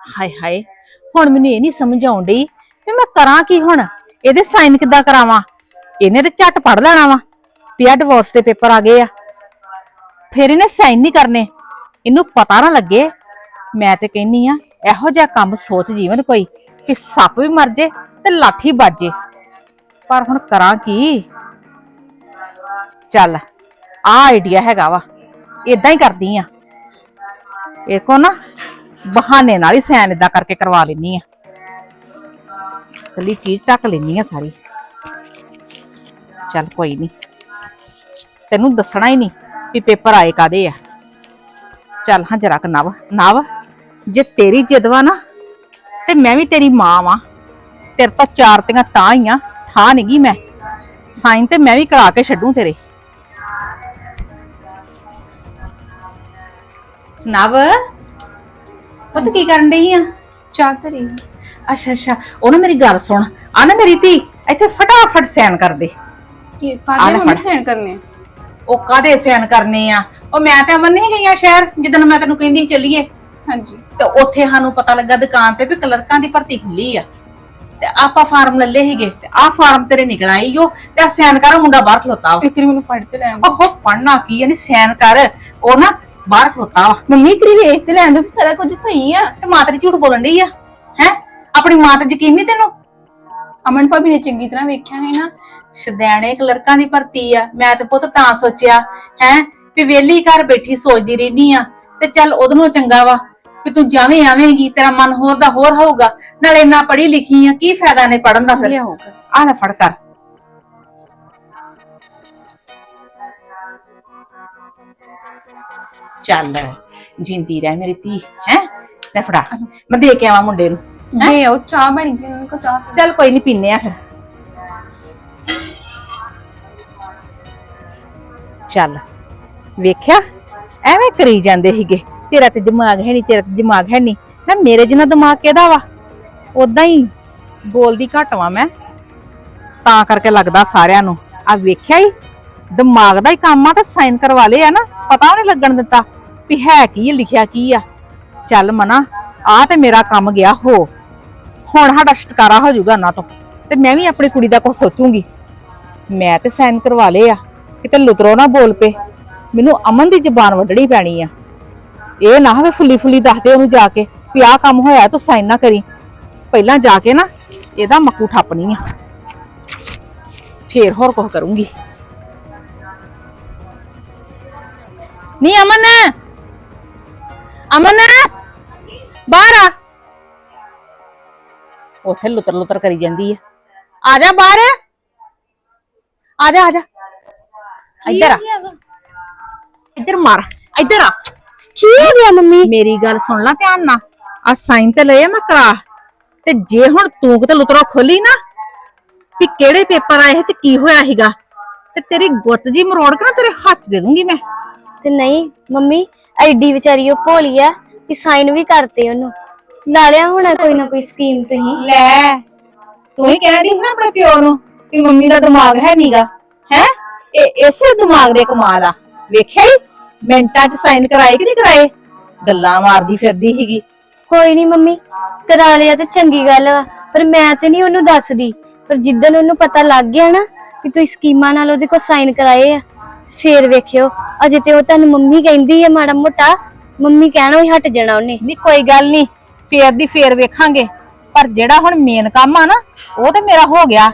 ਹਾਏ ਹਾਏ, ਹੁਣ ਮੈਨੂੰ ਇਹ ਨਹੀਂ ਸਮਝ ਆਉਣ ਡਈ ਵੀ ਮੈਂ ਕਰਾਂ ਕੀ ਹੁਣ? ਇਹਦੇ ਸਾਈਨ ਕਿੱਦਾਂ ਕਰਾਵਾਂ? ਇਹਨੇ ਤੇ ਝੱਟ ਪੜ ਲੈਣਾ ਵਾ ਵੀ ਡਿਵੋਰਸ ਦੇ ਪੇਪਰ ਆ ਗਏ ਆ। ਫਿਰ ਇਹਨੇ ਸਾਈਨ ਨਹੀਂ ਕਰਨੇ। ਇਹਨੂੰ ਪਤਾ ਨਾ ਲੱਗੇ। ਮੈਂ ਤੇ ਕਹਿੰਨੀ ਆ, ਇਹੋ ਜਿਹਾ ਕੰਮ ਸੋਚ ਜੀਵਨ ਕੋਈ ਕਿ ਸੱਪ ਵੀ ਮਰ ਜੇ ਤੇ ਲਾਠੀ ਵੱਜੇ ਪਰ ਹੁਣ ਕਰਾਂ ਕੀ? ਚੱਲ ਆ ਆਈਡੀਆ ਹੈਗਾ ਵਾ। ਇਦਾਂ ਹੀ ਕਰਦੀ ਆ। ਇਹ ਕੋ ਨਾ ਬਹਾਨੇ ਨਾਲ ਹੀ ਸੈਨ ਇਦਾਂ ਕਰਕੇ ਕਰਵਾ ਲੈਣੀ ਆ। ਕੱਲੀ ਚੀਜ਼ ਢੱਕ ਲੈਣੀ ਆ ਸਾਰੀ। ਚੱਲ ਕੋਈ ਨਹੀਂ ਤੈਨੂੰ ਦੱਸਣਾ ਹੀ ਨਹੀਂ ਵੀ ਪੇਪਰ ਆਏ ਕਾਦੇ ਆ। ਚੱਲ ਹਾਂ ਜਰਾ ਨਵ ਨਵ, ਜੇ ਤੇਰੀ ਜਿੱਦ ਵਾ ਨਾ, ਤੇ ਮੈਂ ਵੀ ਤੇਰੀ ਮਾਂ ਵਾਂ। ਤੇਰੇ ਤੋਂ ਚਾਰ ਤੀਆਂ ਤਾਂ ਹੀ ਆ ਠਾ ਨਹੀਂਗੀ ਮੈਂ। ਸਾਈਨ ਤੇ ਮੈਂ ਵੀ ਕਰਾ ਕੇ ਛੱਡੂ ਤੇਰੇ। ਨਵ। ਪੁੱਤ ਕੀ ਕਰਨ ਡਈ ਆ? ਚਾਹ ਕਰੀ ਅੱਛਾ ਅੱਛਾ। ਉਹ ਨਾ ਮੇਰੀ ਗੱਲ ਸੁਣ। ਆ ਨਾ ਮੇਰੀ ਧੀ ਇੱਥੇ ਫਟਾਫਟ ਸੈਨ ਕਰ ਦੇ। ਕੀ ਆ ਕਾਹਦੇ ਲੈ ਮੰਮੀ। ਸੈਂਡ ਕਰਨੇ ਆ? ਉਹ ਕਾਦੇ ਸੈਨ ਕਰਨੇ ਆ? ਉਹ ਮੈਂ ਤੇ ਅਮਨ ਨਹੀਂ ਗਈਆਂ ਸ਼ਹਿਰ ਜਿੱਦਣ ਮੈਂ ਤੈਨੂੰ ਕਹਿੰਦੀ ਸੀ ਚੱਲੀਏ। ਹਾਂਜੀ। ਤੇ ਉੱਥੇ ਸਾਨੂੰ ਪਤਾ ਲੱਗਾ ਦੁਕਾਨ ਤੇ ਵੀ ਕਲਰਕਾਂ ਦੀ ਭਰਤੀ ਖੁੱਲੀ ਆ। ਤੇ ਆਪਾਂ ਫਾਰਮ ਲੱਲੇ ਸੀਗੇ। ਤੇ ਆਹ ਫਾਰਮ ਤੇਰੇ ਨਿਕਲ ਆਈ ਓ। ਤੇ ਆ ਸੈਨ ਕਰ ਉਹ ਮੁੰਡਾ ਬਾਹਰ ਖਲੋਤਾ ਵਾ। ਇੱਕ ਵਾਰੀ ਮੈਨੂੰ ਪੜ੍ਹ ਤੇ ਲੈਣ ਦਿਓ। ਉਹ ਪੜਨਾ ਕੀ ਆ? ਨੀ ਸੈਨ ਕਰ। ਉਹ ਨਾ ਬਾਹਰ ਖਲੋਤਾ ਵਾ। ਮੰਮੀ ਵਾਰੀ ਵੇਖ ਤੇ ਲੈਣ ਦੋ ਵੀ ਸਾਰਾ ਕੁਝ ਸਹੀ ਆ ਤੇ ਮਾਂ ਤੇਰੀ ਝੂਠ ਬੋਲਣ ਡਈ ਆ। ਹੈ? ਆਪਣੀ ਮਾਂ ਤੇ ਯਕੀਨ ਨਹੀਂ ਤੈਨੂੰ? ਅਮਨ ਭਾਬੀ ਨੇ ਚੰਗੀ ਤਰ੍ਹਾਂ ਵੇਖਿਆ ਹੈ ਨਾ। ਸ਼ਦੈਣੇ ਕਲਰਕਾਂ ਦੀ ਭਰਤੀ ਆ। ਮੈਂ ਤੇ ਪੁੱਤ ਤਾਂ ਸੋਚਿਆ ਹੈ ਵੀ ਵੇਲੀ ਘਰ ਬੈਠੀ ਸੋਚਦੀ ਰਹਿਨੀ ਆ। ਤੇ ਚੱਲ ਉਹਦੇ ਨੂੰ ਚੰਗਾ ਵਾ ਕਿ ਤੂੰ ਜਾਵੇਂ ਆਵੇਂਗੀ ਤੇਰਾ ਮਨ ਹੋਰ ਦਾ ਹੋਰ ਹੋਊਗਾ। ਨਾਲ ਇੰਨਾ ਪੜ੍ਹੀ ਲਿਖੀ ਆ ਕੀ ਫਾਇਦਾ ਨੇ ਪੜਨ ਦਾ ਫਿਰ? ਲਿਆਓ। ਆ ਲੈ ਫੜ ਕਰ ਚੱਲ ਜਿੰਦੀ ਰਹਿ ਮੇਰੀ ਧੀ ਹੈ? ਲੈ ਫੜਾ। ਮੈਂ ਦੇ ਕੇ ਆਵਾਂ ਮੁੰਡੇ ਨੂੰ ਦੇ ਆਓ ਚਾਹ ਬਣ ਗਈ ਉਹਨਾਂ ਕੋ ਚਾਹ ਪੀ ਚੱਲ ਕੋਈ ਨਹੀਂ ਪੀਨੇ ਆ ਫਿਰ। ਚੱਲ ਵੇਖਿਆ? ਐਵੇਂ ਕਰੀ ਜਾਂਦੇ ਸੀਗੇ। ਤੇਰਾ ਤੇ ਦਿਮਾਗ ਹੈ ਨਹੀਂ ਤੇਰਾ ਤੇ ਦਿਮਾਗ ਹੈ ਨਹੀਂ ਨਾ ਮੇਰੇ ਜਿੰਨਾ ਦਿਮਾਗ ਕਿਹਦਾ ਵਾ? ਉਦਾਂ ਹੀ ਬੋਲਦੀ ਘੱਟ ਵਾਂ ਮੈਂ। ਤਾਂ ਕਰਕੇ ਲੱਗਦਾ ਸਾਰਿਆਂ ਨੂੰ। ਆ ਵੇਖਿਆ ਹੀ ਦਿਮਾਗ ਦਾ ਹੀ ਕੰਮ ਆ ਤਾਂ ਸਾਈਨ ਕਰਵਾ ਲਏ ਆ ਨਾ। ਪਤਾ ਨਹੀਂ ਲੱਗਣ ਦਿੱਤਾ। ਵੀ ਹੈ ਕੀ ਆ ਲਿਖਿਆ ਕੀ ਆ? ਚੱਲ ਮਨਾ ਆ ਤੇ ਮੇਰਾ ਕੰਮ ਗਿਆ, ਹੋ। ਹੁਣ ਸਾਡਾ ਛੁਟਕਾਰਾ ਹੋ ਜਾਊਗਾ ਨਾ ਤੋਂ, ਤੇ ਮੈਂ ਵੀ ਆਪਣੀ ਕੁੜੀ ਦਾ ਕੁਝ ਸੋਚੂੰਗੀ। ਮੈਂ ਤੇ ਸਾਈਨ ਕਰਵਾ ਲਏ ਆ, ਕਿਤੇ ਲੁਤਰੋ ਨਾ ਬੋਲ ਪੇ ਮੈਨੂੰ ਅਮਨ ਦੀ ਜ਼ੁਬਾਨ ਵੱਢਣੀ ਪੈਣੀ ਆ। ਇਹ ਨਾ ਹੋਵੇ ਫੁੱਲੀ ਫੁੱਲੀ ਦੱਸਦੇ ਉਹਨੂੰ ਜਾ ਕੇ, ਵੀ ਆਹ ਕੰਮ ਹੋਇਆ, ਤੂੰ ਸਾਈਨ ਨਾ ਕਰੀ। ਪਹਿਲਾਂ ਜਾ ਕੇ ਨਾ, ਇਹਦਾ ਮੱਕੂ ਠੱਪਣੀ ਆ। ਫੇਰ ਹੋਰ ਕੁਝ ਕਰੂੰਗੀ। ਨਹੀਂ ਅਮਨ! ਅਮਨ ਬਾਹਰ ਆ। ਉੱਥੇ ਲੁਤਰ ਲੁਤਰ ਕਰੀ ਜਾਂਦੀ ਆ। ਆ ਜਾ ਬਾਹਰ। ਆ ਜਾ ਆ ਜਾ। ਇੱਧਰ ਆ। ਇੱਧਰ ਮਾਰ। ਇੱਧਰ ਆ। ਕੀ ਹੋ ਗਿਆ ਮੰਮੀ? ਮੇਰੀ ਗੱਲ ਸੁਣ ਲੈ ਧਿਆਨ ਨਾਲ। ਆ ਸਾਈਨ ਤੇ ਲਏ ਆ ਮੈਂ ਕਰਾ। ਤੇ ਜੇ ਹੁਣ ਤੂੰ ਕਿਤੇ ਲੁਤਰੋ ਖੋਲੀ ਨਾ ਵੀ ਕਿਹੜੇ ਪੇਪਰ ਆਏ ਸੀ ਤੇ ਕੀ ਹੋਇਆ ਸੀਗਾ ਤੇ ਤੇਰੀ ਗੁੱਤ ਜੀ ਮਰੋੜ ਕੇ ਨਾ ਤੇਰੇ ਹੱਥ ਦੇ ਦੂੰਗੀ ਮੈਂ। ਤੇ ਨਹੀਂ ਮੰਮੀ ਐਡੀ ਵਿਚਾਰੀ ਉਹ ਭੋਲੀ ਆ ਕਿ ਸਾਈਨ ਵੀ ਕਰਤੇ ਉਹਨੂੰ। ਲਾ ਲਿਆ ਹੋਣਾ ਕੋਈ ਨਾ ਕੋਈ ਸਕੀਮ ਤੁਸੀਂ। ਲੈ ਤੂੰ ਹੀ ਕਹਿ ਰਹੀ ਨਾ ਆਪਣੇ ਪਿਓ ਨੂੰ ਕਿ ਮੰਮੀ ਦਾ ਦਿਮਾਗ ਹੈ ਨੀਗਾ ਹੈ? ਇਹ ਇਸੇ ਦਿਮਾਗ ਦੇ ਕਮਾਲ ਆ। ਵੇਖਿਆ ਹੀ ਮਿੰਟਾਂ 'ਚ ਸਾਈਨ ਕਰਾਏ ਕਿ ਨਹੀਂ ਕਰਾਏ? ਗੱਲਾਂ ਮਾਰਦੀ ਫਿਰਦੀ ਸੀਗੀ। ਕੋਈ ਨਹੀਂ ਮੰਮੀ ਕਰਾ ਲਿਆ ਤੇ ਚੰਗੀ ਗੱਲ ਵਾ। ਪਰ ਮੈਂ ਤੇ ਨਹੀਂ ਉਹਨੂੰ ਦੱਸਦੀ। ਪਰ ਜਿੱਦਨ ਉਹਨੂੰ ਪਤਾ ਲੱਗ ਗਿਆ ਨਾ ਕਿ ਤੁਸੀਂ ਸਕੀਮਾਂ ਨਾਲ ਉਹਦੇ ਕੋਲ ਸਾਈਨ ਕਰਾਏ ਆ ਫੇਰ ਵੇਖਿਓ। ਅਜੇ ਤੇ ਉਹ ਤੁਹਾਨੂੰ ਮੰਮੀ ਕਹਿੰਦੀ ਆ ਮਾੜਾ ਮੋਟਾ। ਮੰਮੀ ਕਹਿਣਾ ਹੀ ਹਟ ਜਾਣਾ ਉਹਨੇ। ਨਹੀਂ ਕੋਈ ਗੱਲ ਨਹੀਂ ਫੇਰ ਦੀ ਫੇਰ ਵੇਖਾਂਗੇ। ਪਰ ਜਿਹੜਾ ਹੁਣ ਮੇਨ ਕੰਮ ਆ ਨਾ ਉਹ ਤੇ ਮੇਰਾ ਹੋ ਗਿਆ।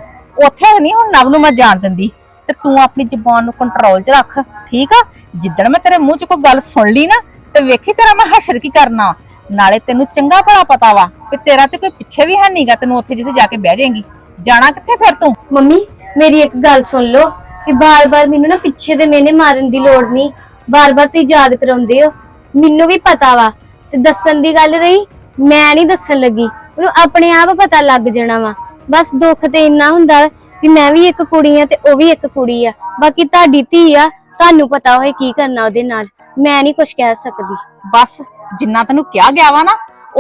ਉੱਥੇ ਨਹੀਂ ਹੁਣ ਨਵ ਨੂੰ ਮੈਂ ਜਾਣ ਦਿੰਦੀ। ਤੇ ਤੂੰ ਆਪਣੀ ਜ਼ੁਬਾਨ ਨੂੰ ਕੰਟਰੋਲ 'ਚ ਰੱਖ ਠੀਕ ਆ? ਜਿੱਦਣ ਮੈਂ ਤੇਰੇ ਮੂੰਹ 'ਚ ਕੋਈ ਗੱਲ ਸੁਣ ਲਈ ਨਾ ਤੇ ਵੇਖੀ ਤੇਰਾ ਮੈਂ ਹਸ਼ਰ ਕੀ ਕਰਨਾ ਨਾਲੇ ਤੈਨੂੰ ਚੰਗਾ ਭਲਾ ਪਤਾ ਵਾ ਕਿ ਤੇਰਾ ਤੇ ਕੋਈ ਪਿੱਛੇ ਵੀ ਹੈ ਨਹੀਂਗਾ ਤੈਨੂੰ ਉੱਥੇ ਜਿੱਥੇ ਜਾ ਕੇ ਬਹਿ ਜਾਏਂਗੀ। ਜਾਣਾ ਕਿੱਥੇ ਫਿਰ ਤੂੰ? ਮੰਮੀ ਮੇਰੀ ਇੱਕ ਗੱਲ ਸੁਣ ਲਓ। ਕਿ ਬਾਰ-ਬਾਰ ਮੈਨੂੰ ਨਾ ਪਿੱਛੇ ਦੇ ਮੇਨੇ ਮਾਰਨ ਦੀ ਲੋੜ ਨਹੀਂ। ਬਾਰ-ਬਾਰ ਤੁਸੀਂ ਯਾਦ ਕਰਾਉਂਦੇ ਹੋ। ਮੈਨੂੰ ਵੀ ਪਤਾ ਵਾ। ਤੇ ਦੱਸਣ ਦੀ ਗੱਲ ਰਹੀ ਮੈਂ ਨਹੀਂ ਦੱਸਣ ਲੱਗੀ। ਉਹਨੂੰ ਆਪਣੇ ਆਪ ਪਤਾ ਲੱਗ ਜਾਣਾ ਵਾ। ਬਸ ਦੁੱਖ ਤੇ ਇੰਨਾ ਹੁੰਦਾ ਵਾ ਕਿ ਮੈਂ ਵੀ ਇੱਕ ਕੁੜੀ ਆ ਤੇ ਉਹ ਵੀ ਇੱਕ ਕੁੜੀ ਆ। ਬਾਕੀ ਤੁਹਾਡੀ ਧੀ ਆ ਤੁਹਾਨੂੰ ਪਤਾ ਹੋਏ ਕੀ ਕਰਨਾ ਉਹਦੇ ਨਾਲ। ਮੈਂ ਨਹੀਂ ਕੁਝ ਕਹਿ ਸਕਦੀ। ਬਸ ਜਿੰਨਾ ਤੈਨੂੰ ਕਿਹਾ ਗਿਆ ਵਾ ਨਾ